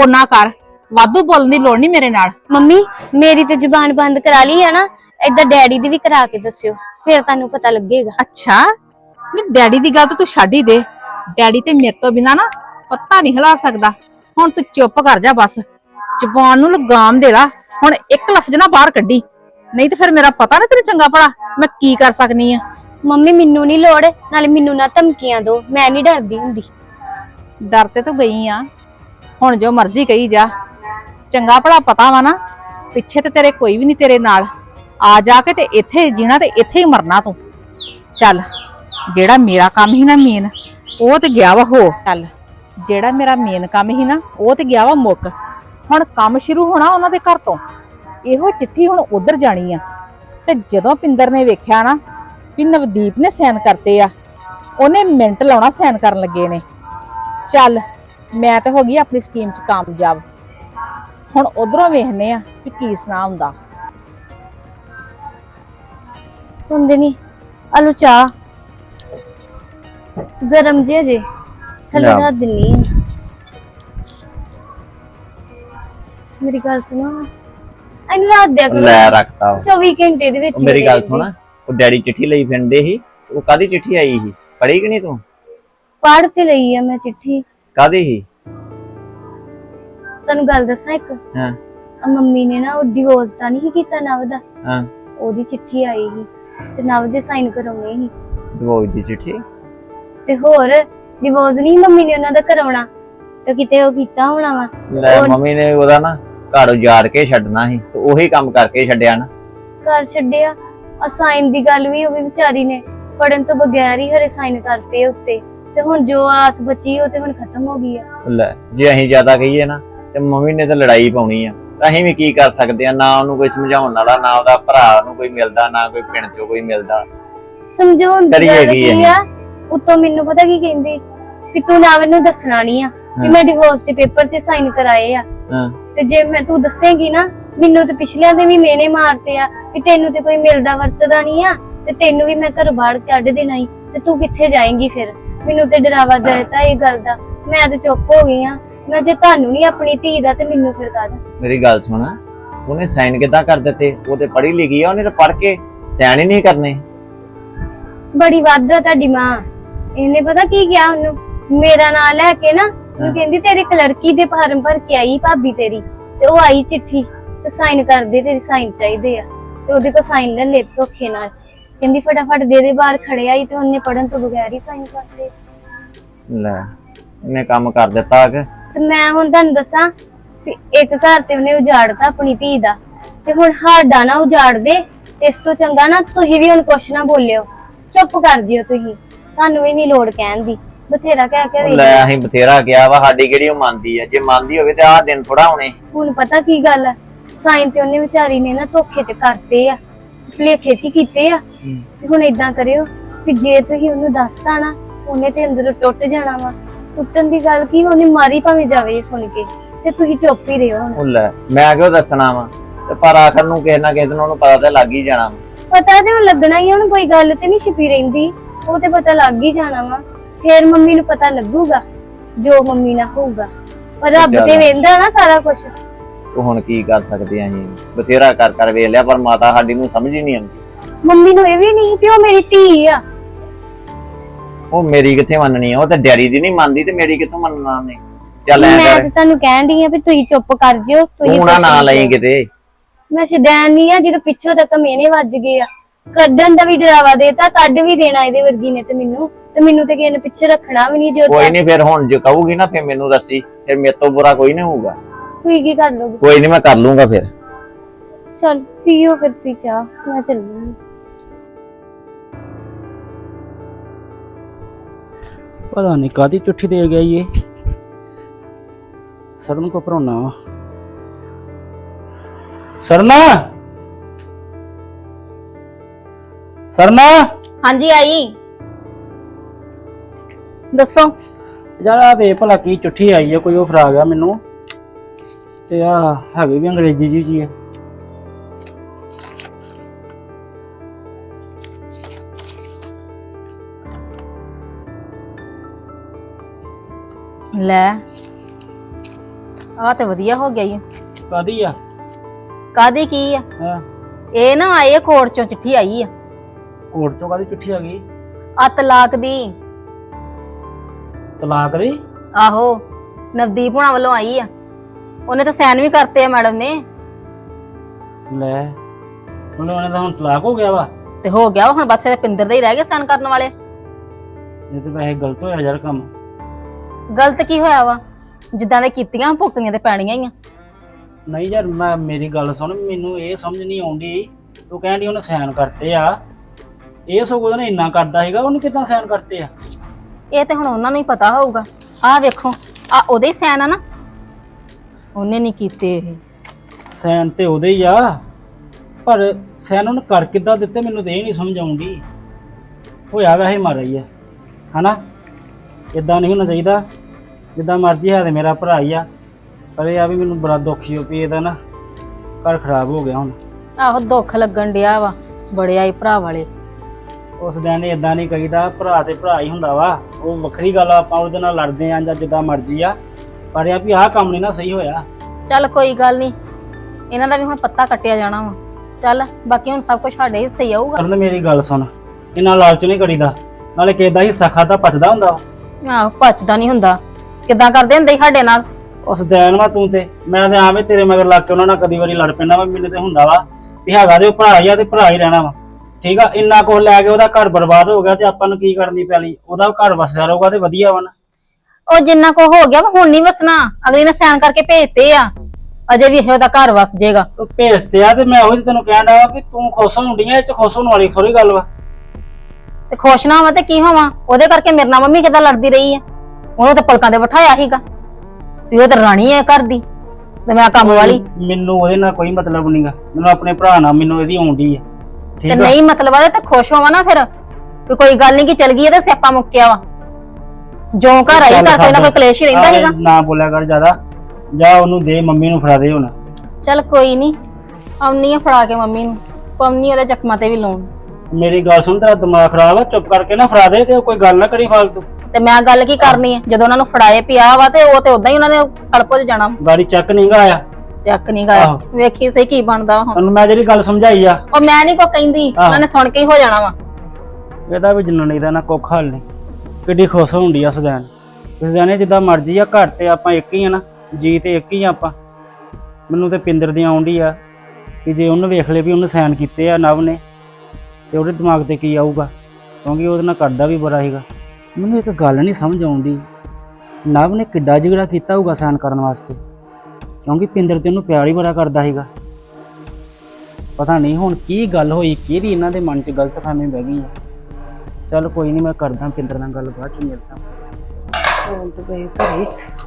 ਓਨਾ ਕਰ। ਵਾਧੂ ਬੋਲਣ ਦੀ ਲੋੜ ਨਹੀਂ ਮੇਰੇ ਨਾਲ। ਮੰਮੀ ਮੇਰੀ ਤੇ ਜ਼ੁਬਾਨ ਬੰਦ ਕਰਾ ਲਈ ਆ ਨਾ। ਏਦਾਂ ਡੈਡੀ ਦੀ ਵੀ ਕਰਾ ਕੇ ਦੱਸਿਓ। ਫਿਰ ਤੁਹਾਨੂੰ ਪਤਾ ਲੱਗੇਗਾ। ਅੱਛਾ। ਨਹੀਂ ਡੈਡੀ ਦੀ ਗੱਲ ਤਾਂ ਤੂੰ ਛੱਡ ਹੀ ਦੇ। ਡੈਡੀ ਤੇ ਮੇਰੇ ਤੋਂ ਬਿਨਾ ਨਾ ਪੱਤਾ ਨਹੀਂ ਹਿਲਾ ਸਕਦਾ। ਹੁਣ ਤੂੰ ਚੁੱਪ ਕਰ ਜਾ ਬਸ। ਜ਼ੁਬਾਨ ਨੂੰ ਲਗਾਮ ਦੇ ਲਾ। ਹੁਣ ਇੱਕ ਲਫ਼ਜ਼ ਨਾ ਬਾਹਰ ਕੱਢੀ। ਨਹੀਂ ਤੇ ਫਿਰ ਮੇਰਾ ਪਤਾ ਨਾ ਤੈਨੂੰ ਚੰਗਾ ਭਲਾ। ਮੈਂ ਕੀ ਕਰ ਸਕਨੀ ਆ? ਮੰਮੀ ਮੈਨੂੰ ਨਹੀਂ ਲੋੜ। ਨਾਲੇ ਮੈਨੂੰ ਨਾ ਧਮਕੀਆਂ ਦਿਓ। ਮੈਂ ਨਹੀਂ ਡਰਦੀ ਹੁੰਦੀ। ਡਰ ਤੇ ਤੂੰ ਗਈ ਆ। ਹੁਣ ਜੋ ਮਰਜ਼ੀ ਕਹੀ ਜਾ। ਚੰਗਾ ਭਲਾ ਪਤਾ ਵਾ ਨਾ। ਪਿੱਛੇ ਤੇ ਤੇਰੇ ਕੋਈ ਵੀ ਨਹੀਂ ਤੇਰੇ ਨਾਲ। ਆ ਜਾ ਕੇ ਤੇ ਇੱਥੇ ਜੀਣਾ ਤੇ ਇੱਥੇ ਹੀ ਮਰਨਾ ਤੂੰ। ਚੱਲ, ਜਿਹੜਾ ਮੇਰਾ ਕੰਮ ਹੀ ਨਾ ਮੇਨ ਉਹ ਤੇ ਗਿਆ ਵਾ ਹੋ ਚੱਲ, ਜਿਹੜਾ ਮੇਰਾ ਮੇਨ ਕੰਮ ਹੀ ਨਾ, ਉਹ ਤੇ ਗਿਆ ਵਾ ਮੁੱਕ। ਹੁਣ ਕੰਮ ਸ਼ੁਰੂ ਹੋਣਾ ਉਹਨਾਂ ਦੇ ਘਰ ਤੋਂ। ਇਹੋ ਚਿੱਠੀ ਹੁਣ ਉਧਰ ਜਾਣੀ ਆ। ਤੇ ਜਦੋਂ ਪਿੰਦਰ ਨੇ ਵੇਖਿਆ ਨਾ ਵੀ ਨਵਦੀਪ ਨੇ ਸਾਈਨ ਕਰਤੇ ਆ, ਉਹਨੇ ਮਿੰਟ ਲਾਉਣਾ ਸਾਈਨ ਕਰਨ ਲੱਗੇ ਨੇ। ਚੱਲ, ਮੈਂ ਤਾਂ ਹੋ ਗਈ ਆਪਣੀ ਸਕੀਮ 'ਚ ਕਾਮਯਾਬ। ਹੁਣ ਉਧਰੋਂ ਵੇਖਨੇ ਆ ਕਿ ਕੀ ਸੁਣਾ ਹੁੰਦਾ। ਸੁਣਦੇ ਨਹੀਂ ਆਲੂ ਚਾਹ। ਗਰਮ ਜੇ ਜੇ। ਥੱਲੇ ਲਿਆ। ਰੱਖ ਦਿੰਨੀ ਆ। ਮੇਰੀ ਗੱਲ ਸੁਣੋ। ਇਹਨੂੰ ਰਾਤ ਦਿਆ ਕਰੋ। ਲੈ ਰੱਖਤਾ। ਉਹ 24 ਘੰਟੇ ਦੇ ਵਿੱਚ ਉਹ ਮੇਰੀ ਗੱਲ ਦੇ ਸੁਣ। ਉਹ ਡੈਡੀ ਚਿੱਠੀ ਲਈ ਫਿਰਦੇ ਸੀ। ਉਹ ਕਾਦੀ ਚਿੱਠੀ ਆਈ ਸੀ? ਪੜ੍ਹੀ ਕਿ ਨਹੀਂ ਤੂੰ? ਪੜ੍ਹ ਤੇ ਲਈ ਆ ਮੈਂ ਚਿੱਠੀ। ਕਾਦੀ ਸੀ? ਤੁਹਾਨੂੰ ਗੱਲ ਦੱਸਾਂ ਇੱਕ? ਹਾਂ। ਆ ਮੰਮੀ ਨੇ ਨਾ ਉਹ ਡਿਵੋਰਸ ਤਾਂ ਨਹੀਂ ਕੀਤਾ ਨਵ ਦਾ। ਹਾਂ। ਉਹਦੀ ਚਿੱਠੀ ਆਈ ਸੀ। ਤੇ ਨਵ ਦੇ ਸਾਈਨ ਕਰਾਉਣੇ ਸੀ। ਡਿਵੋਰਸ ਦੀ ਚਿੱਠੀ? ਤੇ ਹੋਰ ਡਿਵੋਰਸ ਨਹੀਂ ਮੰਮੀ ਨੇ ਉਹਨਾਂ ਦਾ ਕਰਾਉਣਾ। ਤੇ ਕਿਤੇ ਉਹ ਕੀਤਾ ਹੋਣਾ ਵਾ। ਲੈ ਮੰਮੀ ਨੇ ਉਹਦਾ ਨਾ ਘਰ ਉਜਾੜ ਕੇ ਛੱਡਣਾ ਸੀ ਤੇ ਉਹੀ ਕੰਮ ਕਰਕੇ ਛੱਡਿਆ ਨਾ। ਘਰ ਛੱਡਿਆ। ਆ ਸਾਈਨ ਦੀ ਗੱਲ ਵੀ ਉਹ ਵੀ ਵਿਚਾਰੀ ਨੇ ਪੜਨ ਤੋਂ ਬਗੈਰ ਹੀ ਹਰੇ ਸਾਈਨ ਕਰਤੇ ਉੱਤੇ। ਤੇ ਹੁਣ ਜੋ ਆਸ ਬਚੀ ਉਹ ਤੇ ਹੁਣ ਖਤਮ ਹੋ ਗਈ ਆ। ਲੈ ਜੇ ਅਸੀਂ ਜ਼ਿਆਦਾ ਕਹੀਏ ਨਾ ਤੇ ਮੰਮੀ ਨੇ ਤਾਂ ਲੜਾਈ ਪਾਉਣੀ ਆ। ਤਾਂ ਅਸੀਂ ਵੀ ਕੀ ਕਰ ਸਕਦੇ ਆ? ਨਾ ਉਹਨੂੰ ਕੋਈ ਸਮਝਾਉਣ ਵਾਲਾ ਨਾ ਉਹਦਾ ਭਰਾ ਨੂੰ ਕੋਈ ਮਿਲਦਾ ਨਾ ਕੋਈ ਪਿੰਡ 'ਚੋਂ ਕੋਈ ਮਿਲਦਾ। ਸਮਝਾਉਣ ਦੀ ਗੱਲ ਕੀ? ਆ? ਉਤੋਂ ਮੈਨੂੰ ਪਤਾ ਕੀ ਕਹਿੰਦੀ? ਕਿ ਤੂੰ ਨਾ ਮੈਨੂੰ ਦੱਸਣਾ ਨਹੀਂ ਆ ਕਿ। ਮੈਂ ਡਿਵੋਰਸ ਦੇ ਪੇਪਰ ਤੇ ਸਾਈਨ ਕਰਾਏ ਆ। ਤੇ ਜੇ ਮੈਂ ਤੂੰ ਦੱਸੇਂਗੀ ਨਾ ਮੈਨੂੰ ਤੇ ਪਿਛਲਿਆਂ ਦੇ ਵੀ ਮੇਨੇ ਮਾਰਤੇ ਆ ਕਿ ਤੈਨੂੰ ਤੇ ਕੋਈ ਮਿਲਦਾ ਵਰਤਦਾ ਨਹੀਂ ਆ ਤੇ ਤੈਨੂੰ ਵੀ ਮੈਂ ਘਰ ਬਾਹਰ ਕੱਢ ਦੇਣਾ ਹੀ ਤੇ ਤੂੰ ਕਿੱਥੇ ਜਾਏਂਗੀ ਫਿਰ? ਮੈਨੂੰ ਤੇ ਡਰਾਵਾ ਦਿੱਤਾ ਇਹ ਗੱਲ ਦਾ। ਮੈਂ ਤੇ ਚੁੱਪ ਹੋ ਗਈ ਆ। ਮੈਂ ਜੇ ਤੁਹਾਨੂੰ ਨਹੀਂ ਆਪਣੀ ਧੀ ਦਾ ਤੇ ਮੈਨੂੰ ਫਿਰ ਕਾਹਦਾ? ਮੇਰੀ ਗੱਲ ਸੁਣ। ਉਹਨੇ ਸਾਈਨ ਕਿੱਦਾਂ ਕਰ ਦਿੱਤੇ? ਉਹ ਤੇ ਪੜ੍ਹੀ ਲਿਖੀ ਆ ਉਹਨੇ ਤਾਂ ਪੜ੍ਹ ਕੇ ਸਾਈਨ ਹੀ ਨਹੀਂ ਕਰਨੇ। ਬੜੀ ਵੱਧ ਆ ਤੁਹਾਡੀ ਮਾਂ। ਇਹਨੇ ਪਤਾ ਕੀ ਕਿਹਾ ਉਹਨੂੰ? ਮੇਰਾ ਨਾਂ ਲੈ ਕੇ ਨਾ ਉਹਨੂੰ ਹਾਂ। ਕਹਿੰਦੀ ਤੇਰੇ ਕਲਰਕੀ ਦੇ ਫਾਰਮ ਭਰ ਕੇ ਆਈ ਭਾਬੀ ਤੇਰੀ ਤੇ ਉਹ ਆਈ ਚਿੱਠੀ ਤੇ ਸਾਈਨ ਕਰ ਦੇ ਤੇਰੇ ਸਾਈਨ ਚਾਹੀਦੇ ਆ। ਤੇ ਉਹਦੇ ਕੋਲ ਸਾਈਨ ਲੈ ਲੈ ਧੋਖੇ ਨਾਲ। ਕਹਿੰਦੀ ਫਟਾਫਟ ਦੇ ਦੇ ਬਾਹਰ ਖੜਿਆ ਹੀ ਤੇ ਉਹਨੇ ਪੜਨ ਤੋਂ ਬਗੈਰ ਹੀ ਸਾਈਨ ਕਰ ਲਏ। ਲੈ ਇਹਨੇ ਕੰਮ ਕਰ ਦਿੱਤਾ ਕਿ ਤੇ ਮੈਂ ਹੁਣ ਤੁਹਾਨੂੰ ਦੱਸਾਂ ਕਿ ਇੱਕ ਘਰ ਤੇ ਉਹਨੇ ਉਜਾੜਤਾ ਆਪਣੀ ਧੀ ਦਾ। ਤੇ ਹੁਣ ਸਾਡਾ ਨਾ ਉਜਾੜ ਦੇ ਤੇ ਇਸ ਤੋਂ ਚੰਗਾ ਨਾ ਤੁਸੀਂ ਵੀ ਹੁਣ ਕੁਛ ਨਾ ਬੋਲਿਓ। ਚੁੱਪ ਕਰ ਜਿਓ ਤੁਸੀਂ। ਤੁਹਾਨੂੰ ਵੀ ਨਹੀਂ ਲੋੜ ਕਹਿਣ ਦੀ। ਬਥੇਰਾ ਕਹਿ ਕੇ ਵੇਖ ਲੈ ਅਸੀਂ ਬਥੇਰਾ ਗਿਆ ਵਾ ਸਾਡੀ ਕਿਹੜੀ ਉਹ ਮੰਨਦੀ ਆ? ਜੇ ਮੰਨਦੀ ਹੋਵੇ ਤੇ ਆਹ ਦਿਨ ਥੋੜਾ ਆਉਣੇ ਹੁਣ ਪਤਾ ਕੀ ਗੱਲ ਹੈ ਸਾਈਨ ਤੇ ਉਹਨੇ ਵਿਚਾਰੀ ਨੇ ਨਾ ਧੋਖੇ ਚ ਕਰਤੇ ਆ। ਭੁਲੇਖੇ ਚ ਹੀ ਕੀਤੇ ਆ। ਤੇ ਹੁਣ ਇਦਾਂ ਕਰਿਓ ਕਿ ਜੇ ਤੁਸੀਂ ਉਹਨੂੰ ਦੱਸਤਾ ਨਾ ਉਹਨੇ ਤੇ ਅੰਦਰੋਂ ਟੁੱਟ ਜਾਣਾ ਵਾ। ਟੁੱਟਣ ਦੀ ਗੱਲ ਕੀ ਉਹਨੇ ਮਾਰੀ ਭਾਵੇਂ ਜਾਵੇ ਇਹ ਸੁਣ ਕੇ ਤੇ ਤੁਸੀਂ ਚੁੱਪ ਹੀ ਰਹੋ ਹੁਣ। ਉਹ ਲੈ ਮੈਂ ਕਿਉਂ ਦੱਸਣਾ ਵਾ? ਤੇ ਪਰ ਆਖਰ ਨੂੰ ਕਿਸੇ ਨਾ ਕਿਸੇ ਦਿਨ ਉਹਨੂੰ ਪਤਾ ਤੇ ਲੱਗ ਹੀ ਜਾਣਾ। ਪਤਾ ਤੇ ਹੁਣ ਲੱਗਣਾ ਹੀ ਆ, ਹੁਣ ਕੋਈ ਗੱਲ ਤੇ ਨਹੀਂ ਛਿਪੀ ਰਹਿੰਦੀ। ਉਹ ਤੇ ਪਤਾ ਲੱਗ ਹੀ ਜਾਣਾ ਵਾ। ਫੇਰ ਮੰਮੀ ਨੂੰ ਪਤਾ ਲੱਗੂਗਾ ਜੋ ਮੰਮੀ ਨਾਲ ਹੋਊਗਾ। ਪਰ ਰੱਬ ਤੇ ਚੱਲ। ਵੇਂਦਾ ਨਾ ਸਾਰਾ ਕੁਝ ਉਹ ਹੁਣ ਕੀ ਕਰ ਸਕਦੇ ਆ ਜੀ? ਬਥੇਰਾ ਕਰ ਕਰ ਵੇਖ ਲਿਆ ਪਰ ਮਾਤਾ ਸਾਡੀ ਨੂੰ ਸਮਝ ਹੀ ਨਹੀਂ ਆਉਂਦੀ। ਮੰਮੀ ਨੂੰ ਇਹ ਵੀ ਨਹੀਂ ਕਿ ਉਹ ਮੇਰੀ ਧੀ ਆ। ਉਹ ਮੇਰੀ ਕਿੱਥੇ ਮੰਨਣੀ ਆ? ਉਹ ਤਾਂ ਡੈਡੀ ਦੀ ਨਹੀਂ ਮੰਨਦੀ ਤੇ ਮੇਰੀ ਕਿੱਥੋਂ ਮੰਨਣਾ ਉਹਨੇ? ਚੱਲ ਐ ਮੈਂ ਕਰ। ਤੇ ਤੁਹਾਨੂੰ ਕਹਿਣ ਡਈ ਆ ਵੀ ਤੁਸੀਂ ਚੁੱਪ ਕਰ ਜਿਓ ਤੁਸੀਂ ਤੂੰ ਨਾ ਕੁਛ ਨਾਂ ਨੀ ਲਈ। ਕਿਤੇ। ਮੈਂ ਸ਼ਦੈਨ ਨਹੀਂ ਆ ਜਦੋਂ ਪਿੱਛੋਂ ਤੱਕ ਮੇਨੇ ਵੱਜ ਗਏ ਆ। ਕੱਢਣ ਦਾ ਵੀ ਡਰਾਵਾ ਦੇਤਾ ਕੱਢ ਵੀ ਦੇਣਾ ਇਹਦੇ ਵਰਗੀ ਨੇ ਤੇ ਮੈਨੂੰ। ਤੇ ਮੈਨੂੰ ਤੇ ਕਿਸੇ ਨੇ ਪਿੱਛੇ ਰੱਖਣਾ ਵੀ ਨਹੀਂ ਜੋ ਕੋਈ ਨਹੀਂ ਫਿਰ ਹੁਣ ਜੇ ਕਹੂਗੀ ਨਾ ਫਿਰ ਮੈਨੂੰ ਦੱਸੀ। ਫਿਰ ਮੇਰੇ ਤੋਂ ਬੁਰਾ ਕੋਈ ਨਹੀਂ ਹੋਊਗਾ। ਤੁਸੀਂ ਕੀ ਕਰ ਲੋਗੇ ਕੋਈ ਨਹੀਂ ਮੈਂ ਕਰ ਲੂੰਗਾ ਫਿਰ। ਚਲ ਪੀਓ ਫਿਰ ਤੀ ਚਾਹ ਮੈਂ ਚੱਲੂੰਗੀ। ਪਤਾ ਨਹੀਂ ਕਾਦੀ ਚਿੱਠੀ ਦੇ ਗਿਆ ਇਹ। ਸਰਨ ਕੋ ਭਰੋਣਾ ਵਾ। ਸਰਨਾ! ਸਰਨਾ! ਹਾਂਜੀ ਆਈ। ਦੱਸੋ। ਆ ਵੇ ਭਲਾ ਕੀ ਚਿੱਠੀ ਆਈ ਹੈ ਕੋਈ ਉਹ ਫਰਾ ਗਿਆ ਮੈਨੂੰ। ਤੇ ਆ ਹੈਗੀ ਵੀ ਅੰਗਰੇਜ਼ੀ ਜੀ ਜੀ। ਹੈ ਲੈ। ਆ ਤੇ ਵਧੀਆ ਹੋ ਗਿਆ ਈ ਕਾਦੀ ਆ? ਕਾਦੀ ਕੀ ਆ? ਹਾਂ। ਇਹ ਨਾ ਆਏ ਕੋਰਟ ਚੋਂ ਚਿੱਠੀ ਆਈ ਆ। ਕੋਰਟ ਚੋਂ ਕਾਦੀ ਚਿੱਠੀ ਆ ਗਈ? ਆ ਤਲਾਕ ਦੀ। ਤਲਾਕ ਦੀ? ਆਹੋ ਨਵਦੀਪ ਹੁਣਾਂ ਵੱਲੋਂ ਆਈ ਆ। ਉਹਨੇ ਤਾਂ ਸਾਈਨ ਵੀ ਕਰਤੇ ਆ ਮੈਡਮ ਨੇ। ਲੈ ਹੁਣ ਉਹਨਾਂ ਦਾ ਹੁਣ ਤਲਾਕ ਹੋ ਗਿਆ ਵਾ। ਤੇ ਹੋ ਗਿਆ ਵਾ, ਹੁਣ ਬਸ ਇਹਦੇ ਪਿੰਦਰ ਦੇ ਹੀ ਰਹਿ ਗਏ ਸਾਈਨ ਕਰਨ ਵਾਲੇ। ਇਹ ਤੇ ਵੈਸੇ ਗਲਤ ਹੋਇਆ ਯਾਰ ਕੰਮ। ਗਲਤ ਕੀ ਹੋਇਆ ਵਾ? ਜਿੱਦਾਂ ਦੇ ਕੀਤੀਆਂ ਭੁਗਤਣੀਆਂ ਤੇ ਪੈਣੀਆਂ ਹੀ ਆ। ਨਹੀਂ ਯਾਰ ਮੈਂ ਮੇਰੀ ਗੱਲ ਸੁਣ ਮੈਨੂੰ ਇਹ ਸਮਝ ਨਹੀਂ ਆਉਂਦੀ। ਤੂੰ ਕਹਿੰਦੀ ਉਹਨੇ ਸਾਈਨ ਕਰਤੇ ਆ। ਇਹ ਸਗੋਂ ਉਹਨੇ ਇੰਨਾ ਕਰਦਾ ਹੈਗਾ ਉਹਨੇ ਕਿਦਾਂ ਸਾਈਨ ਕਰਤੇ ਆ? ਇਹ ਤੇ ਹੁਣ ਉਹਨਾਂ ਨੂੰ ਹੀ ਪਤਾ ਹੋਊਗਾ। ਆਹ ਵੇਖੋ ਆ ਉਹਦੇ ਹੀ ਸਾਈਨ ਆ ਨਾ। ਉਹਨੇ ਨਹੀਂ ਕੀਤੇ ਇਹ। ਸਾਈਨ ਤੇ ਉਹਦੇ ਹੀ ਆ। ਪਰ ਸਾਈਨ ਉਹਨੇ ਕਰ ਕਿੱਦਾਂ ਦਿੱਤੇ ਮੈਨੂੰ ਤੇ ਇਹ ਨਹੀਂ ਸਮਝ ਆਉਂਦੀ। ਹੋਇਆ ਵੈਸੇ ਮਾਰਾ ਹੀ ਆ। ਹਨਾ? ਇਦਾਂ ਨਹੀਂ ਹੋਣਾ ਚਾਹੀਦਾ। ਜਿੱਦਾਂ ਮਰਜ਼ੀ ਹੈ ਤੇ ਮੇਰਾ ਭਰਾ ਹੀ ਆ। ਪਰ ਇਹ ਆ ਵੀ ਮੈਨੂੰ ਬੜਾ ਦੁੱਖ ਹੀ ਵੀ ਇਹਦਾ ਨਾ ਘਰ ਖਰਾਬ ਹੋ ਗਿਆ ਹੁਣ। ਆਹੋ ਦੁੱਖ ਲੱਗਣ ਡਿਆ ਵਾ ਬੜੇ ਆਈ ਭਰਾ ਵਾਲੇ। ਉਸ ਦਿਨ ਇਦਾਂ ਨਹੀਂ ਕਹੀਦਾ ਭਰਾ ਤੇ ਭਰਾ ਹੀ ਹੁੰਦਾ ਵਾ। ਉਹ ਵੱਖਰੀ ਗੱਲ ਆ ਆਪਾਂ ਉਹਦੇ ਨਾਲ ਲੜਦੇ ਆਂ ਜਾਂ ਜਿੱਦਾਂ ਮਰਜ਼ੀ ਆ। ਪਰ ਇਹ ਆ ਵੀ ਆਹ ਕੰਮ ਨਹੀਂ ਨਾ ਸਹੀ ਹੋਇਆ। ਚੱਲ ਕੋਈ ਗੱਲ ਨਹੀਂ ਇਹਨਾਂ ਦਾ ਵੀ ਹੁਣ ਪੱਤਾ ਕੱਟਿਆ ਜਾਣਾ ਵਾ। ਚੱਲ ਬਾਕੀ ਹੁਣ ਸਭ ਕੁਝ ਸਾਡੇ ਹਿੱਸੇ ਹੀ ਆਊਗਾ। ਕਰਨ ਮੇਰੀ ਗੱਲ ਸੁਣ ਇਹਨਾਂ ਲਾਲਚ ਨਹੀਂ ਕਰੀਦਾ। ਨਾਲੇ ਕਿਸੇ ਦਾ ਹਿੱਸਾ ਖਾਦਾ ਪਚਦਾ ਹੁੰਦਾ ਵਾ। ਆਹੋ ਪਚਦਾ ਨਹੀਂ ਹੁੰਦਾ। ਕਿੱਦਾਂ ਕਰਦੇ ਹੁੰਦੇ ਸੀ ਸਾਡੇ ਨਾਲ? ਉਸ ਦਿਨ ਵਾ ਤੂੰ ਤੇ ਮੈਂ ਤੇ ਆਵੇਂ ਤੇਰੇ ਮਗਰ ਲੱਗ ਕੇ ਉਹਨਾਂ ਨਾਲ ਕਦੀ ਵਾਰੀ ਲੜ ਪੈਂਦਾ ਵਾ ਮੈਨੂੰ ਤੇ ਹੁੰਦਾ ਵਾ ਵੀ ਹੈਗਾ ਤੇ ਉਹ ਭਰਾ ਹੀ ਆ ਤੇ ਭਰਾ ਹੀ ਰਹਿਣਾ ਵਾ। ਠੀਕ ਆ ਇੰਨਾ ਕੁਝ ਲੈ ਕੇ ਉਹਦਾ ਘਰ ਬਰਬਾਦ ਹੋ ਗਿਆ ਤੇ ਆਪਾਂ ਨੂੰ ਕੀ ਕਰਨੀ ਪੈਲੀ ਉਹਦਾ ਘਰ ਵਸਿਆ ਰਹੂਗਾ ਤੇ ਵਧੀਆ ਵਾ ਨਾ। ਉਹ ਜਿੰਨਾ ਕੋ ਹੋ ਗਿਆ ਵਾ ਹੁਣ ਨਹੀਂ ਵਸਣਾ। ਅਗਲੀ ਨੇ ਸਾਈਨ ਕਰਕੇ ਭੇਜਤੇ ਆ। ਅਜੇ ਵੀ ਇਹ ਉਹਦਾ ਘਰ ਵਸ ਜਾਏਗਾ ਤੂੰ ਭੇਜਤੇ ਆ ਤੇ ਮੈਂ ਉਹੀ ਤੈਨੂੰ ਕਹਿਣ ਡਿਆ ਵਾ ਵੀ ਤੂੰ ਖੁਸ਼ ਹੁੰਦੀ ਐ ਇਹ ਚ ਖੁਸ਼ ਹੋਣ ਵਾਲੀ ਥੋੜੀ ਗੱਲ ਵਾ। ਤੇ ਖੁਸ਼ ਨਾ ਹੋਵਾਂ ਤੇ ਕੀ ਹੋਵਾਂ? ਉਹਦੇ ਕਰਕੇ ਮੇਰੇ ਨਾਲ ਮੰਮੀ ਕਿੱਦਾਂ ਲੜਦੀ ਰਹੀ ਆ ਉਹਨੂੰ ਤਾਂ ਪਲਕਾਂ ਤੇ ਬਿਠਾਇਆ ਸੀਗਾ। ਵੀ ਉਹ ਤਾਂ ਰਾਣੀ ਹੈ ਘਰ ਦੀ ਤੇ ਮੈਂ ਕੰਮ ਵਾਲੀ। ਮੈਨੂੰ ਉਹਦੇ ਨਾਲ ਕੋਈ ਮਤਲਬ ਨਹੀਂਗਾ ਮੈਨੂੰ ਆਪਣੇ ਭਰਾ ਨਾਲ ਮੈਨੂੰ ਇਹਦੀ ਆਉਂਦੀ ਆ। ਤੇ ਠੀਕ ਆ? ਨਹੀਂ ਮਤਲਬ ਆ ਤੇ ਖੁਸ਼ ਹੋਵਾਂ ਨਾ ਫਿਰ। ਵੀ ਕੋਈ ਗੱਲ ਨਹੀਂ ਕਿ ਚਲ ਗਈ ਇਹਦਾ ਸਿਆਪਾ ਮੁੱਕਿਆ ਵਾ। ਜੋ ਘਰ ਆਈ ਘਰ ਕੋਈ ਨਾ ਕੋਈ। ਕਲੇਸ਼ ਹੀ ਰਹਿੰਦਾ ਆਹ ਸੀਗਾ। ਨਾ ਬੋਲਿਆ ਕਰ ਜ਼ਿਆਦਾ। ਜਾ ਉਹਨੂੰ ਦੇ ਮੰਮੀ ਨੂੰ ਫੜਾ ਦੇ ਹੁਣ। ਚੱਲ ਕੋਈ ਨਹੀਂ ਆਉਣੀ ਆ ਫੜਾ ਕੇ ਮੰਮੀ ਨੂੰ। ਪੰਨੀ ਉਹਦੇ ਜ਼ਖਮਾਂ ਤੇ ਵੀ ਲਾਉਣ। ਮੇਰੀ ਗੱਲ ਸੁਣ ਤੇਰਾ ਦਿਮਾਗ ਖਰਾਬ ਆ ਚੁੱਪ ਕਰਕੇ ਨਾ ਫੜਾ ਦੇ ਤੇ ਕੋਈ ਗੱਲ ਨਾ ਕਰੀ ਫਾਲਤੂ। ਤੇ ਮੈਂ ਗੱਲ ਕੀ ਕਰਨੀ ਹੈ ਜਦੋਂ ਉਹਨਾਂ ਨੂੰ ਫੜਾਏ ਪਿਆ ਵਾ ਤੇ ਉਹ ਤੇ ਉਦਾਂ ਹੀ ਉਹਨਾਂ ਨੇ ਸੜਪੋ 'ਚ ਜਾਣਾ। ਗਾੜੀ ਚੱਕ ਨਹੀਂਗਾ ਆਇਆ ਚੱਕ ਨਹੀਂ ਆਹੋ। ਵੇਖੀ ਸਹੀ ਕੀ ਬਣਦਾ ਹੁਣ। ਤੈਨੂੰ ਮੈਂ ਜਿਹੜੀ ਗੱਲ ਸਮਝਾਈ ਆ। ਉਹ ਮੈਂ ਨਹੀਂ ਕੋ ਕਹਿੰਦੀ ਆਹੋ। ਉਹਨਾਂ ਨੇ ਸੁਣ ਕੇ ਹੀ ਹੋ ਜਾਣਾ ਵਾ। ਇਹਦਾ ਵੀ ਜਨਨੀ ਦਾ ਨਾ ਕੁੱਖ ਹੱਲ ਨਹੀਂ ਕਿੱਡੀ ਖੁਸ਼ ਹੁੰਦੀ ਆ ਸੁਦੈਨ ਸੁਦੈਨੇ ਜਿੱਦਾਂ ਮਰਜ਼ੀ ਆ ਘਰ ਤੇ ਆਪਾਂ ਇੱਕ ਹੀ ਆ ਨਾ ਜੀ ਤੇ ਇੱਕ ਹੀ ਆ ਆਪਾਂ। ਮੈਨੂੰ ਤੇ ਪਿੰਦਰ ਦੀ ਆਉਂਦੀ ਆ ਕਿ ਜੇ ਉਹਨੂੰ ਵੇਖ ਲੇ ਵੀ ਉਹਨੇ ਸਾਈਨ ਕੀਤੇ ਆ ਨਵ ਨੇ ਤੇ ਉਹਦੇ ਦਿਮਾਗ ਤੇ ਕੀ ਆਊਗਾ? ਕਿਉਂਕਿ ਉਹਦੇ ਨਾਲ ਕਰਦਾ ਵੀ ਬੜਾ ਸੀਗਾ। ਮੈਨੂੰ ਇੱਕ ਗੱਲ ਨਹੀਂ ਸਮਝ ਆਉਂਦੀ। ਨਵ ਨੇ ਕਿੱਡਾ ਜਿਗੜਾ ਕੀਤਾ ਹੋਊਗਾ ਸਾਈਨ ਕਰਨ ਵਾਸਤੇ? ਕਿਉਂਕਿ ਪਿੰਦਰ ਤੇ ਉਹਨੂੰ ਪਿਆਰ ਹੀ ਬੜਾ ਕਰਦਾ ਸੀਗਾ। ਪਤਾ ਨਹੀਂ ਹੁਣ ਕੀ ਗੱਲ ਹੋਈ ਕਿਹਦੀ ਇਹਨਾਂ ਦੇ ਮਨ 'ਚ ਗਲਤਫਹਿਮੀ ਬਹਿ ਗਈ ਹੈ ਚੱਲ ਕੋਈ ਨਹੀਂ ਮੈਂ ਕਰਦਾ ਪਿੰਦਰ ਨਾਲ ਗੱਲ ਬਾਅਦ 'ਚ ਮਿਲਦਾ।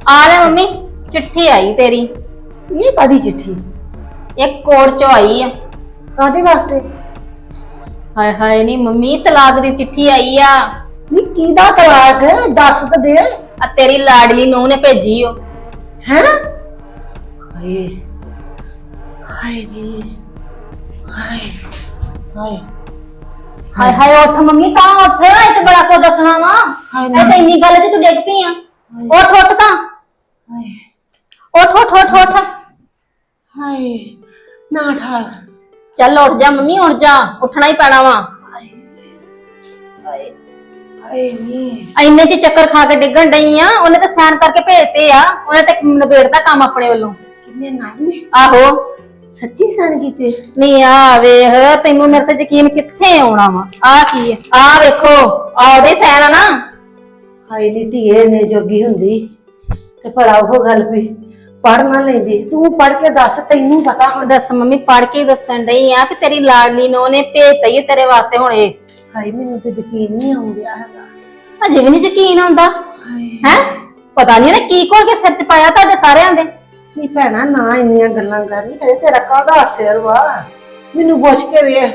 ਆ ਲੈ ਮੰਮੀ ਚਿੱਠੀ ਆਈ ਤੇਰੀ। ਇਹ ਕਾਦੀ ਚਿੱਠੀ? ਇੱਕ ਕੋੜ ਚੋਂ ਆਈ ਆ। ਕਾਦੇ ਵਾਸਤੇ? ਹਾਏ ਹਾਏ ਨਹੀਂ ਮੰਮੀ ਤਲਾਕ ਦੀ ਚਿੱਠੀ ਆਈ ਆ। ਨੀ ਕਿਹਦਾ ਤਲਾਕ? ਹੈ? ਦੱਸ ਤਾਂ ਦੇ। ਆ ਤੇਰੀ ਲਾਡਲੀ ਨੂੰ ਨੇ ਭੇਜੀ ਓ। ਹੈ? ਹਾਏ ਹਾਏ ਨੀ ਹਾਏ ਹਾਏ। ਹਾਏ ਹਾਏ ਉੱਠ ਮੰਮੀ ਤਾਂ ਉੱਠ। ਇਹ ਤੇ ਬੜਾ ਕੋ ਦੱਸਣਾ ਵਾ। ਹਾਏ ਇਹ ਤਾਂ ਇੰਨੀ ਗੱਲ 'ਚ ਤੂੰ ਡਿੱਗ ਪਈ ਆ। ਉੱਠ ਉੱਠ ਤਾਂ। ਹਾਏ। ਉੱਠ ਉੱਠ ਉੱਠ ਉੱਠ। ਹਾਏ ਨਾ ਠਾਲ। ਚੱਲ ਉੱਠ ਜਾ ਮੰਮੀ ਉੱਠ ਜਾ ਉੱਠਣਾ ਹੀ ਪੈਣਾ ਵਾ। ਹਾਏ ਨੀ। ਇੰਨੇ ਚ ਚੱਕਰ ਖਾ ਕੇ ਡਿੱਗਣ ਡਈ ਆ ਉਹਨੇ ਤਾਂ ਸਾਈਨ ਕਰਕੇ ਭੇਜਤੇ ਆ ਉਹਨੇ ਤੇ ਨਿਬੇੜਤਾ ਕੰਮ ਆਪਣੇ ਵੱਲੋਂ। ਕਿੰਨੇ ਨਾਮ ਨੇ ਆਹੋ। ਸੱਚੀ ਸਨ ਕੀਤੇ? ਨਹੀਂ ਆ ਵੇਖ ਤੈਨੂੰ ਮੇਰੇ ਤੇ ਯਕੀਨ ਕਿੱਥੇ ਆਉਣਾ ਵਾ? ਆ ਕੀ ਹੈ ਆ ਵੇਖੋ ਆ ਉਹਦੇ ਸਾਈਨ ਆ ਨਾ। ਹਾਏ ਨੀ ਧੀਏ ਨੇ ਜੋਗੀ ਹੁੰਦੀ। ਤੇ ਭਲਾ ਉਹ ਗੱਲ ਵੀ ਪੜ ਨਾ ਲੈਂਦੀ। ਤੂੰ ਪੜ ਕੇ ਦੱਸ ਤੈਨੂੰ ਪਤਾ ਹੁਣ। ਦੱਸ ਮੰਮੀ ਪੜ ਕੇ ਹੀ ਦੱਸਣ ਡਈ ਆ ਕਿ ਤੇਰੀ ਲਾਡਲੀ ਨੂੰ ਉਹਨੇ ਭੇਜਤਾ ਹੀ ਤੇਰੇ ਵਾਸਤੇ ਹੁਣ ਇਹ। ਹਾਏ ਮੈਨੂੰ ਤੇ ਯਕੀਨ ਨਹੀਂ ਆਉਂਦਿਆ ਹੈਗਾ। ਅਜੇ ਵੀ ਨਹੀਂ ਯਕੀਨ ਆਉਂਦਾ। ਹਾਏ। ਹੈ? ਪਤਾ ਨਹੀਂ ਉਹਨੇ ਕੀ ਕੋਲ ਕੇ ਸਿਰ ਚ ਪਾਇਆ ਤੁਹਾਡੇ ਸਾਰਿਆਂ ਦੇ। ਨੀ ਭੈਣਾ ਨਾ ਇੰਨੀਆਂ ਗੱਲਾਂ ਕਰਨੀ ਤੇ ਤੇਰਾ ਕਾਹਦਾ ਸਿਰ ਵਾ? ਮੈਨੂੰ ਪੁੱਛ ਕੇ ਵੇਖ।